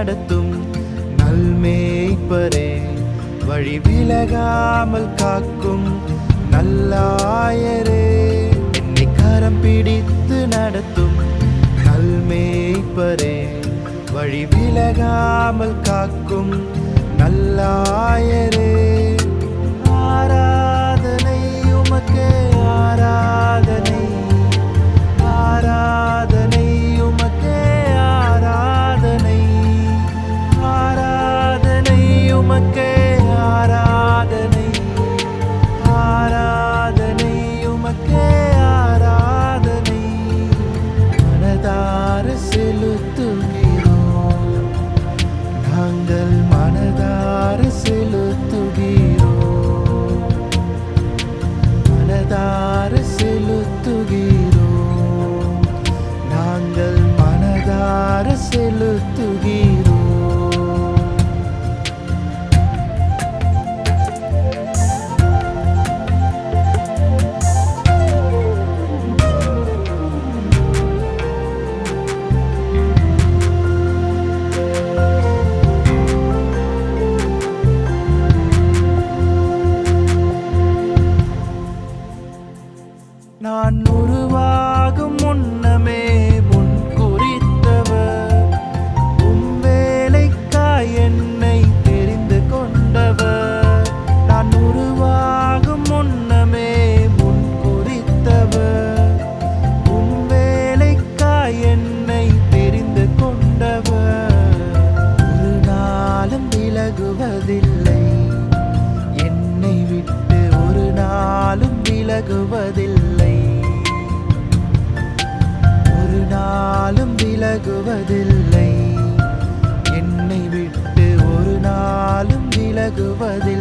நடத்தும் நல்மேய்ப்பரே. வழி விலகாமல் காக்கும் நல்லாயரே. என்னை கரம் பிடித்து நடத்தும் நல்மேய்ப்பரே. வழி விலகாமல் காக்கும் நல்லாயரே. ஆராதனை உமக்கே ஆ நான் உருவாகும் முன்னமே முன் குறித்தவர். உம் என்னை தெரிந்து கொண்டவர். நான் உருவாகும் முன்னமே முன் குறித்தவர். உம் என்னை தெரிந்து கொண்டவர். ஒரு நாளும் விலகுவதில்லை. என்னை விட்டு ஒரு நாளும் விலகுவதில்லை. விலகுவதில்லை. என்னை விட்டு ஒரு நாளும் விலகுவதில்லை.